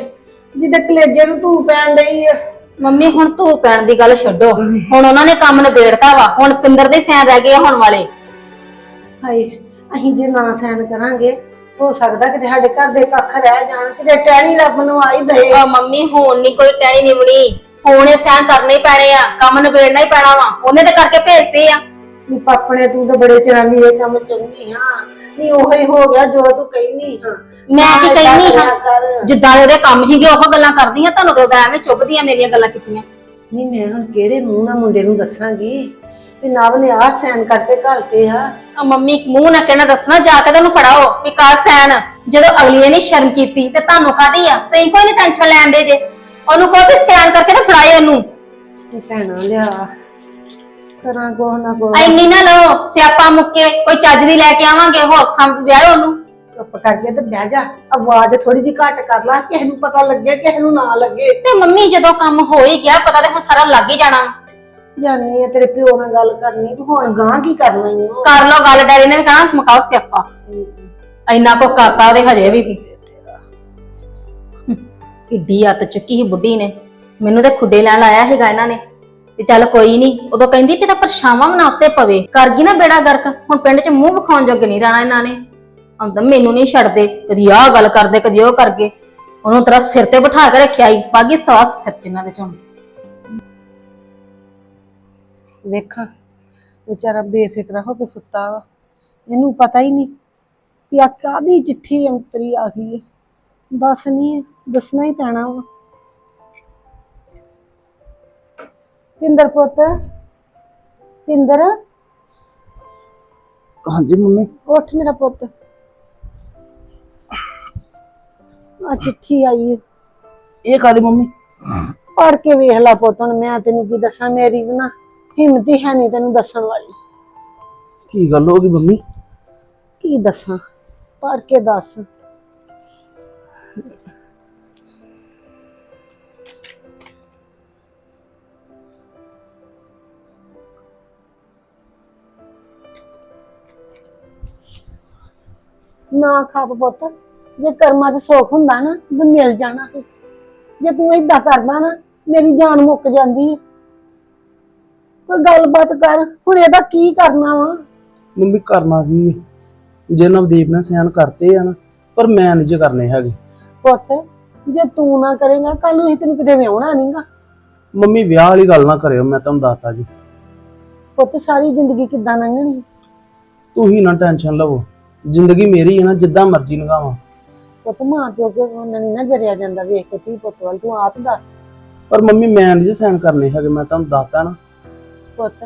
ਜਿੱਦੇ ਕਲੇਜੇ ਨੂੰ ਤੂੰ ਪੈਣ ਡਈ ਆ। ਮੰਮੀ ਹੁਣ ਤੂੰ ਪੈਣ ਦੀ ਗੱਲ ਛੱਡੋ। ਹੁਣ ਉਹਨਾਂ ਨੇ ਕੰਮ ਨਿਬੇੜਤਾ ਵਾ। ਹੁਣ ਪਿੰਦਰ ਦੇ ਸੈਨ ਰਹਿ ਗਏ ਆ ਹੁਣ ਵਾਲੇ। ਹਾਏ ਅਸੀਂ ਜੇ ਨਾ ਸੈਨ ਕਰਾਂਗੇ ਹੋ ਸਕਦਾ ਕਿ ਸਾਡੇ ਘਰ ਦੇ ਕੱਖ ਰਹਿ ਜਾਣ ਕਿਤੇ ਟਹਿਣੀ ਰੱਬ ਨੂੰ ਆਈ ਦੇ ਆ ਮੰਮੀ ਹੁਣ ਨਹੀਂ ਕੋਈ ਟੈਣੀ ਨਿਵਣੀ ਹੁਣ ਸਹਿਣ ਕਰਨੇ ਹੀ ਪੈਣੇ ਆ ਕੰਮ ਨਿਬੇੜਨਾ ਹੀ ਪੈਣਾ ਵਾ ਉਹਨੇ ਤੇ ਕਰਕੇ ਭੇਜਤੇ ਆ। ਨੀ ਪਾਪਣੇ ਤੂੰ ਤਾਂ ਬੜੇ ਚਿਰਾਂ ਦੀ ਇਹ ਕੰਮ ਚਾਹੁੰਦੀ ਹਾਂ। ਨੀ ਉਹੋ ਹੀ ਹੋ ਗਿਆ ਜੋ ਤੂੰ ਕਹਿੰਦੀ ਹਾਂ। ਮੈਂ ਕੀ ਏਦਾਂ ਹਾਂ? ਕਰ। ਜਿੱਦਾਂ ਉਹਦੇ ਕੰਮ ਹੀਗੇ ਉਹ ਗੱਲਾਂ ਕਰਦੀਆਂ ਤੁਹਾਨੂੰ ਤੇ ਉਹਦਾ ਐਵੇਂ ਚੁੱਭਦੀਆਂ ਮੇਰੀਆਂ ਗੱਲਾਂ ਕੀਤੀਆਂ। ਨਹੀਂ ਮੈਂ ਹੁਣ ਕਿਹੜੇ ਮੂੰਹ ਨਾਲ ਮੁੰਡੇ ਨੂੰ ਦੱਸਾਂਗੀ? ਕਿ ਨਵ ਨੇ ਆਹ ਸੈਨ ਕਰਕੇ ਘਲਤੇ ਆ। ਆ ਮੰਮੀ ਮੂੰਹ ਨਾ ਕਹਿਣਾ ਦੱਸਣਾ ਜਾ ਕੇ ਤੁਹਾਨੂੰ ਫੜਾਓ ਵੀ ਕਰ ਸੈਨ। ਜਦੋਂ ਅਗਲੀ ਨੇ ਨੀ ਸ਼ਰਮ ਕੀਤੀ ਤੇ ਤੁਹਾਨੂੰ ਕਾਦੀ ਆ? ਤੁਸੀਂ ਕੋਈ ਨਹੀਂ ਟੈਨਸ਼ਨ ਲੈਣ ਦੇ ਜੇ। ਉਹਨੂੰ ਕਹੋ ਵੀ ਸਕੈਨ ਕਰਕੇ ਤੇ ਫੜਾਏ ਉਹਨੂੰ। ਇਹ ਭੈਣਾ ਲਿਆ। ਕਰਾਂ ਕੋ ਨਾ ਕੋ ਐਨੀ ਨਾ ਲਓ ਸਿਆਪਾ ਮੁੱਕੇ ਕੋਈ ਚੱਜ ਦੀ ਲੈ ਕੇ ਆਵਾਂਗੇ ਹੋਰ ਥੰਮ ਵਿਆਹ ਉਹਨੂੰ। ਚੁੱਪ ਕਰਕੇ ਤੇ ਬਹਿ ਜਾ। ਆਵਾਜ਼ ਥੋੜੀ ਜਿਹੀ ਘੱਟ ਕਰ ਲਾ ਕਿਸੇ ਨੂੰ ਪਤਾ ਲੱਗੇ ਕਿਸੇ ਨੂੰ ਨਾ ਲੱਗੇ। ਤੇ ਮੰਮੀ ਜਦੋਂ ਕੰਮ ਹੋ ਹੀ ਗਿਆ ਪਤਾ ਤੇ ਹੁਣ ਸਾਰਾ ਲੱਗ ਹੀ ਜਾਣਾ। ਵਾ। ਜਾਨੀ ਆ ਤੇਰੇ ਪਿਓ ਨਾਲ ਗੱਲ ਕਰਨੀ ਵੀ ਹੁਣ ਗਾਂ ਕੀ ਕਰਨਾ ਈ ਓ। ਕਰ ਲੋ ਗੱਲ ਡੈਡੀ ਨੇ ਵੀ ਕਹਣਾ ਮੁਕਾਓ ਸਿਆਪਾ। ਇੰਨਾ ਕੋ ਕਰਤਾ ਉਹਦੇ ਹਜੇ ਵੀ। ਹਮ, ਕਿੱਡੀ ਅੱਤ ਚੁੱਕੀ ਸੀ ਬੁੱਢੀ ਨੇ। ਮੈਨੂੰ ਤੇ ਖੁੱਡੇ ਲੈਣ ਆਇਆ ਹੈਗਾ ਇਹਨਾਂ ਨੇ। ਵੀ ਚੱਲ ਕੋਈ ਨਹੀਂ ਉਦੋਂ ਕਹਿੰਦੀ ਕਿ ਤਾਂ ਪਰਛਾਵਾਂ ਬਣਾ ਉੱਤੇ ਪਵੇ। ਕਰ ਗਈ ਨਾ ਬੇੜਾ ਗਰਕ ਹੁਣ ਪਿੰਡ 'ਚ ਮੂੰਹ ਵਿਖਾਉਣ ਜੋਗ ਨਹੀਂ ਰਹਿਣਾ ਇਹਨਾਂ ਨੇ। ਹਮ ਤਾਂ ਮੈਨੂੰ ਨਹੀਂ ਛੱਡਦੇ ਕਦੀ ਆਹ ਗੱਲ ਕਰਦੇ ਕਦੀ ਉਹ ਕਰਕੇ ਉਹਨੂੰ ਤੇਰਾ ਸਿਰ ਤੇ ਬਿਠਾ ਕੇ ਰੱਖਿਆ ਹੀ ਬਾਗੀ ਸਵਾਸ ਸਿਰ 'ਚ ਇਹਨਾਂ ਦੇ ਚੋਂ। ਵੇਖਾਂ। ਵਿਚਾਰਾ ਬੇਫਿਕਰਾ ਹੋ ਕੇ ਸੁੱਤਾ ਵਾ। ਇਹਨੂੰ ਪਤਾ ਹੀ ਨਹੀਂ ਕਿ ਆ ਕਾਦੀ ਚਿੱਠੀ ਅੰਤਰੀ ਆ ਗਈ ਹੈ। ਦੱਸ ਨਹੀਂ ਦੱਸਣਾ ਹੀ ਪੈਣਾ ਵਾ। ਪਿੰਦਰ ਪੁੱਤ ਪਿੰਦਰ। ਹਾਂਜੀ ਮੰਮੀ। ਉੱਠ ਮੇਰਾ ਪੁੱਤ। ਆ ਚਿੱਠੀ ਆਈ ਹੈ। ਇਹ ਕਾਦੀ ਮੰਮੀ? ਪੜ ਕੇ ਵੇਖ ਲਾ ਪੁੱਤ ਹੁਣ ਮੈਂ ਤੈਨੂੰ ਕੀ ਦੱਸਾਂ ਮੇਰੀ ਨਾ ਹਿੰਮਤ ਹੀ ਹੈ ਨਹੀਂ ਤੈਨੂੰ ਦੱਸਣ ਵਾਲੀ। ਕੀ ਗੱਲ ਹੋ ਗਈ ਮੰਮੀ? ਕੀ ਦੱਸਾਂ? ਪੜ ਕੇ ਦੱਸ। ਨਾ ਖਾਪ ਪੁੱਤ ਜੇ ਕਰਮਾਂ 'ਚ ਸੁੱਖ ਹੁੰਦਾ ਨਾ ਤਾਂ ਮਿਲ ਜਾਣਾ ਸੀ ਜੇ ਤੂੰ ਏਦਾਂ ਕਰਦਾ ਨਾ ਮੇਰੀ ਜਾਨ ਮੁੱਕ ਜਾਂਦੀ। ਹੈ ਕੋਈ ਗੱਲਬਾਤ ਕਰ ਹੁਣ ਇਹਦਾ ਕੀ ਕਰਨਾ ਵਾ? ਮੰਮੀ ਕਰਨਾ ਕੀ ਹੈ? ਜੇ ਨਵਦੀਪ ਨੇ ਸਿਆਣ ਕਰਤੇ ਆ ਨਾ ਪਰ ਮੈਂ ਨਹੀਂ ਜੇ ਕਰਨੇ ਹੈਗੇ। ਪੁੱਤ ਜੇ ਤੂੰ ਨਾ ਕਰੇਗਾ ਕੱਲ ਨੂੰ ਅਸੀਂ ਤੈਨੂੰ ਕਿਤੇ ਵਿਆਹਣਾ ਨਹੀਂਗਾ। ਮੰਮੀ ਵਿਆਹ ਵਾਲੀ ਗੱਲ ਨਾ ਕਰਿਓ ਮੈਂ ਤੁਹਾਨੂੰ ਦੱਸਤਾ ਜੀ। ਪੁੱਤ ਸਾਰੀ ਜ਼ਿੰਦਗੀ ਕਿੱਦਾਂ ਲੰਘਣੀ? ਤੁਸੀਂ ਨਾ ਟੈਨਸ਼ਨ ਲਵੋ। ਜ਼ਿੰਦਗੀ ਮੇਰੀ ਹੈ ਨਾ ਜਿੱਦਾਂ ਮਰਜ਼ੀ ਲੰਘਾਵਾਂ। ਪੁੱਤ ਮਾਂ ਪਿਓ ਕੇ ਉਹਨਾਂ ਨਹੀਂ ਨਾ ਜਰਿਆ ਜਾਂਦਾ ਵੇਖ ਕੇ ਧੀ ਪੁੱਤ ਵੱਲ ਤੂੰ ਆਪ ਦੱਸ। ਪਰ ਮੰਮੀ ਮੈਂ ਨਹੀਂ ਜੇ ਸਾਈਨ ਕਰਨੇ ਹੈਗੇ ਮੈਂ ਤੁਹਾਨੂੰ ਦੱਸਤਾ ਨਾ। ਪੁੱਤ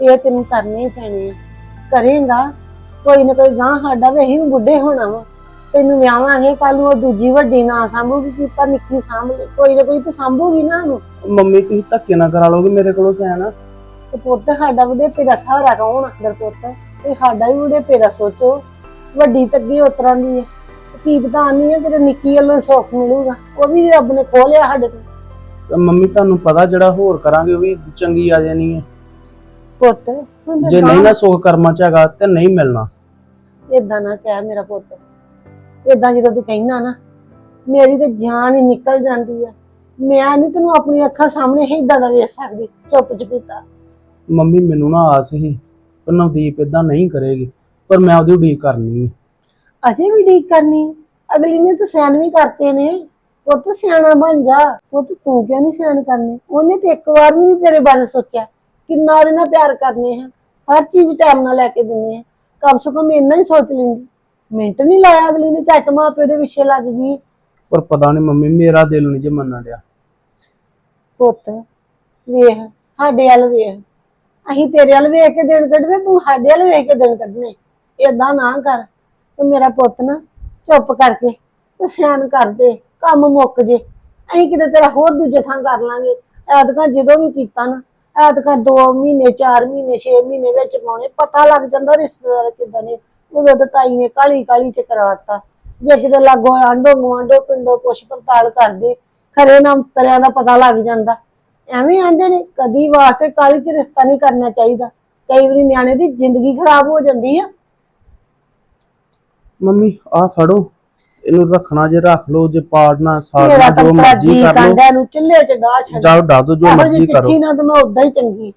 ਇਹ ਤੈਨੂੰ ਕਰਨੇ ਹੀ ਪੈਣੇ ਆ। ਕਰੇਗਾ ਕੋਈ ਨਾ ਕੋਈ ਗਾਂ ਸਾਡਾ ਵੀ ਅਸੀਂ ਵੀ ਬੁੱਢੇ ਹੋਣਾ ਵਾ। ਤੈਨੂੰ ਵਿਆਹਾਂਗੇ ਕੱਲ ਨੂੰ ਉਹ ਦੂਜੀ ਵੱਡੀ ਨਾ ਸਾਂਭੂਗੀ ਕੀਤਾ ਨਿੱਕੀ ਸਾਂਭ ਲੈ। ਕੋਈ ਨਾ ਕੋਈ ਤੇ ਸਾਂਭੂਗੀ ਨਾ ਉਹਨੂੰ। ਮੰਮੀ ਤੁਸੀਂ ਧੱਕੇ ਨਾ ਕਰਾ ਲੋਗੇ ਮੇਰੇ ਕੋਲੋਂ ਸਾਈਨ ਤੇ ਪੁੱਤ ਸਾਡਾ ਬੁਢੇਪੇ ਦਾ ਸਹਾਰਾ ਕੌਣ ਅੰਦਰ ਪੁੱਤ? ਤੇ ਸਾਡਾ ਵੀ ਬੁਢੇਪੇ ਦਾ ਸੋਚੋ। ਵੱਡੀ ਤੱਗੀ ਉਤਰਾਂ ਦੀ ਹੈ ਕੀ ਪਤਾ ਨਹੀਂ ਹੈ ਕਿਤੇ ਨਿੱਕੀ ਵੱਲੋਂ ਸੁੱਖ ਮਿਲੂਗਾ। ਉਹ ਵੀ ਰੱਬ ਨੇ ਖੋਲਿਆ ਸਾਡੇ ਤੋਂ ਤੇ ਮੰਮੀ ਤੁਹਾਨੂੰ ਪਤਾ ਜਿਹੜਾ ਹੋਰ ਕਰਾਂਗੇ ਉਹ ਵੀ ਚੰਗੀ ਆ ਜਾਣੀ ਹੈ ਪੁੱਤ ਹੁਣ ਜੇ ਨਹੀਂ ਨਾ ਸੁੱਖ ਕਰਮਾਂ ਚ ਹੈਗਾ ਤੇ ਨਹੀਂ ਮਿਲਣਾ। ਏਦਾਂ ਨਾ ਕਹਿ ਮੇਰਾ ਪੁੱਤ। ਏਦਾਂ ਜਦੋਂ ਤੂੰ ਕਹਿਣਾ ਨਾ ਮੇਰੀ ਤੇ ਜਾਨ ਹੀ ਨਿਕਲ ਜਾਂਦੀ ਆ। ਮੈਂ ਨਹੀਂ ਤੈਨੂੰ ਆਪਣੀ ਅੱਖਾਂ ਸਾਹਮਣੇ ਇਦਾਂ ਦਾ ਵੇਖ ਸਕਦੀ ਚੁੱਪ ਚਪੀਤਾ। ਮੰਮੀ ਮੈਨੂੰ ਨਾ ਆਸ ਸੀ ਪਰ ਨਵਦੀਪ ਇਦਾਂ ਨਹੀਂ ਕਰੇਗੀ ਪਰ ਮੈਂ ਉਹਦੀ ਉਡੀਕ ਕਰਨੀ ਹੈ ਅਜੇ ਵੀ ਡੀਕ ਕਰਨੀ ਆ। ਅਗਲੀ ਨੇ ਤਾਂ ਸਿਆਣ ਵੀ ਕਰਤੇ ਨੇ। ਪੁੱਤ ਸਿਆਣਾ ਬਣ ਜਾ। ਪੁੱਤ ਤੂੰ ਕਿਉਂ ਨਹੀਂ ਸਿਆਣ ਕਰਨੀ? ਉਹਨੇ ਤੇ ਇੱਕ ਵਾਰ ਵੀ ਨਹੀਂ ਤੇਰੇ ਬਾਰੇ ਸੋਚਿਆ। ਕਿੰਨਾ ਉਹਦੇ ਨਾਲ ਪਿਆਰ ਕਰਨੇ ਆ ਹਰ ਚੀਜ਼ ਟਾਈਮ ਨਾਲ ਲੈ ਕੇ ਦਿੰਨੇ ਆ। ਕਮ ਸੇ ਕਮ ਇੰਨਾ ਹੀ ਸੋਚ ਲੈਂਦੀ। ਮਿੰਟ ਨਹੀਂ ਲਾਇਆ ਅਗਲੀ ਨੇ ਝੱਟ ਮਾਂ ਪਿਓ ਦੇ ਪਿੱਛੇ ਲੱਗ ਗਈ। ਪਰ ਪਤਾ ਨਹੀਂ ਮੰਮੀ ਮੇਰਾ ਦਿਲ ਨਹੀਂ ਜੇ ਮੰਨਣ ਡਿਆ। ਪੁੱਤ ਵੇਖ ਸਾਡੇ ਵੱਲ ਵੇਖ। ਅਸੀਂ ਤੇਰੇ ਵੱਲ ਵੇਖ ਕੇ ਦਿਨ ਕੱਢਦੇ ਤੂੰ ਸਾਡੇ ਵੱਲ ਵੇਖ ਕੇ ਦਿਨ ਕੱਢਨੇ। ਏਦਾਂ ਨਾ ਕਰ। ਤੇ ਮੇਰਾ ਪੁੱਤ ਨਾ ਚੁੱਪ ਕਰਕੇ ਤੇ ਸਿਆਣ ਕਰ ਦੇ ਕੰਮ ਮੁੱਕ ਜੇ। ਅਸੀਂ ਕਿਤੇ ਤੇਰਾ ਹੋਰ ਦੂਜੇ ਥਾਂ ਕਰ ਲਾਂਗੇ। ਐਤਕਾਂ ਜਦੋਂ ਵੀ ਕੀਤਾ ਨਾ ਐਤਕਾਂ 2 ਮਹੀਨੇ 4 ਮਹੀਨੇ 6 ਮਹੀਨੇ ਵਿੱਚ ਪਾਉਣੇ। ਪਤਾ ਲੱਗ ਜਾਂਦਾ ਰਿਸ਼ਤੇਦਾਰ ਕਿਦਾਂ ਨੇ। ਉਦੋਂ ਤਾਂ ਤਾਈ ਨੇ ਕਾਲੀ ਕਾਲੀ ਚ ਕਰਾਤਾ ਜੇ ਕਿਤੇ ਲਾਗੋ ਆਂਡੋ ਗਵਾਂਡੋ ਪਿੰਡੋ ਪੁੱਛ ਪੜਤਾਲ ਕਰਦੇ, ਖਰੇ ਨਾਮ ਤਰਿਆਂ ਦਾ ਪਤਾ ਲੱਗ ਜਾਂਦਾ। ਐਵੇਂ ਆਂਦੇ ਨੇ, ਕਦੀ ਵਾਸਤੇ ਕਾਲੀ ਚ ਰਿਸ਼ਤਾ ਨਹੀਂ ਕਰਨਾ ਚਾਹੀਦਾ। ਕਈ ਵਾਰੀ ਨਿਆਣੇ ਦੀ ਜ਼ਿੰਦਗੀ ਖਰਾਬ ਹੋ ਜਾਂਦੀ ਆ। ਮੰਮੀ ਆ ਫੜੋ। ਇਹਨੂੰ ਰੱਖਣਾ ਜੇ ਰੱਖ ਲਓ ਜੇ ਪਾੜਨਾ ਸਾੜਨਾ ਮੇਰਾ ਜੋ ਮਰਜ਼ੀ ਜੀ ਕਰ ਲਓ। ਕੰਡਾ ਨੂੰ ਚੁੱਲ੍ਹੇ ਚ ਡਾਹ ਛੱਡ। ਜਾਓ ਡਾ ਦੋ ਜੋ ਇਹੋ ਮਰਜ਼ੀ ਕਰੋ ਚਿੱਠੀ ਨਾਲ ਤਾਂ ਮੈਂ ਉਦਾਂ ਹੀ ਚੰਗੀ।